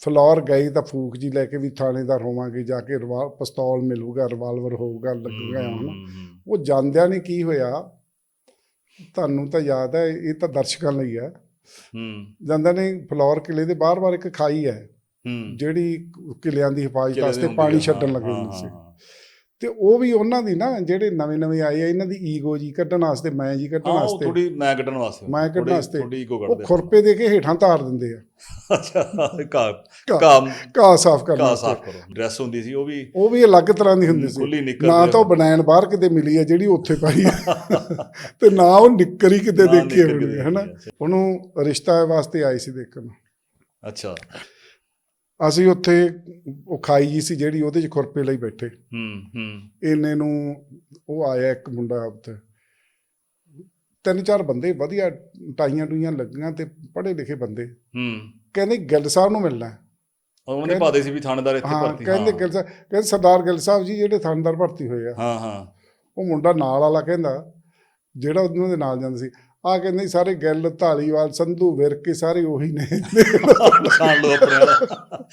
Floor ਗਈ ਤਾਂ ਫੂਕ ਜੀ ਲੈ ਕੇ ਵੀ ਥਾਣੇਦਾਰ ਹੋਵਾਂਗੇ ਜਾ ਕੇ ਰਿਵਾਲ ਪਿਸਤੌਲ ਮਿਲੂਗਾ ਰਿਵਾਲਵਰ ਹੋਊਗਾ ਲੱਗੂਗਾ ਹੁਣ। ਉਹ ਜਾਂਦਿਆਂ ਨੇ ਕੀ ਹੋਇਆ? ਤੁਹਾਨੂੰ ਤਾਂ ਯਾਦ ਹੈ ਇਹ ਤਾਂ ਦਰਸ਼ਕਾਂ ਲਈ ਹੈ। ਹੂੰ। ਜਾਂਦਿਆਂ ਨੇ ਫਲੋਰ ਕਿਲੇ ਦੇ ਬਾਹਰ-ਬਾਹਰ ਇੱਕ ਖਾਈ ਹੈ ਹੂੰ। ਜਿਹੜੀ ਕਿਲਿਆਂ ਦੀ ਹਿਫਾਜ਼ਤ ਵਾਸਤੇ ਪਾਣੀ ਛੱਡਣ ਲੱਗੇ ਹੁੰਦੇ ਸੀ। ਤੇ ਉਹ ਵੀ ਉਹਨਾਂ ਦੀ ਨਾ ਜਿਹੜੇ ਨਵੇਂ-ਨਵੇਂ ਆਏ ਆ ਇਹਨਾਂ ਦੀ ਈਗੋ ਜੀ ਕੱਢਣ ਵਾਸਤੇ ਮੈਂ ਜੀ ਕੱਢਣ ਹਾਂ ਉਹ ਵਾਸਤੇ। ਥੋੜੀ ਮੈਂ ਕੱਢਣ ਵਾਸਤੇ ਮੈਂ ਕੱਢਣ ਵਾਸਤੇ। ਥੋੜ੍ਹੀ ਈਗੋ ਉਹ ਕੱਢਦੇ ਖੁਰਪੇ ਦੇ ਕੇ ਹੇਠਾਂ ਧਾਰ ਦਿੰਦੇ ਆ। ਅੱਛਾ ਕਾ ਘਾਹ- ਕਾ ਸਾਫ਼ ਕਰਨ ਕਾ ਸਾਫ਼ ਕਰੋ ਡਰੈਸ ਹੁੰਦੀ ਸੀ ਉਹ ਵੀ ਉਹ ਵੀ ਅਲੱਗ ਤਰ੍ਹਾਂ ਦੀ ਹੁੰਦੀ ਸੀ। ਨਾ ਤੇ- ਉਹ ਬਨੈਣ ਬਾਹਰ ਕਿਤੇ ਮਿਲੀ ਹੈ ਜਿਹੜੀ ਉੱਥੇ ਪਾਈ ਤੇ ਨਾ ਉਹ ਨਿੱਕਰ ਹੀ ਕਿਤੇ ਦੇਖੀ ਹੋਣੀ ਹੈ ਹਨਾ। ਉਹਨੂੰ ਰਿਸ਼ਤਾ ਵਾਸਤੇ ਆਈ ਸੀ ਦੇਖਣ। ਅੱਛਾ। ਅਸੀਂ ਉੱਥੇ ਉਹ ਖਾਈ ਜੀ ਸੀ ਜਿਹੜੀ ਉਹਦੇ 'ਚ ਖੁਰਪੇ ਲਈ ਬੈਠੇ। ਹੂੰ ਹੂੰ। ਇੰਨੇ ਨੂੰ ਉਹ ਆਇਆ ਇੱਕ ਮੁੰਡਾ ਉੱਥੇ। ਤਿੰਨ ਚਾਰ ਬੰਦੇ ਵਧੀਆ ਟਾਈਆਂ ਟੂਈਆਂ ਲੱਗੀਆਂ ਤੇ ਪੜ੍ਹੇ ਲਿਖੇ ਬੰਦੇ। ਹੂੰ। ਕਹਿੰਦੇ ਗਿੱਲ ਸਾਹਿਬ ਨੂੰ ਮਿਲਣਾ। ਹੈ। ਉਹਨਾਂ ਨੇ ਪਾਦੇ ਸੀ ਵੀ ਥਾਣੇਦਾਰ ਇੱਥੇ ਹਾਂ ਭਰਤੀ। ਕਹਿੰਦੇ। ਗਿੱਲ ਸਾਹਿਬ ਕਹਿੰਦੇ ਸਰਦਾਰ ਗਿੱਲ ਸਾਹਿਬ ਜੀ ਜਿਹੜੇ ਥਾਣੇਦਾਰ ਭਰਤੀ ਹੋਏ ਆ। ਹਾਂ ਹਾਂ। ਉਹ ਮੁੰਡਾ ਨਾਲ ਵਾਲਾ ਕਹਿੰਦਾ ਜਿਹੜਾ ਉਹਨਾਂ ਦੇ ਨਾਲ ਜਾਂਦਾ ਸੀ। ਆ ਕਹਿੰਦੇ ਸੀ ਸਾਰੇ ਗਿੱਲ ਢਾਲੀਵਾਲ ਸੰਧੂ ਵਿਰਕੇ ਸਾਰੇ ਉਹੀ ਨੇ। ਆਪਣੇ ਵਾਲਾ।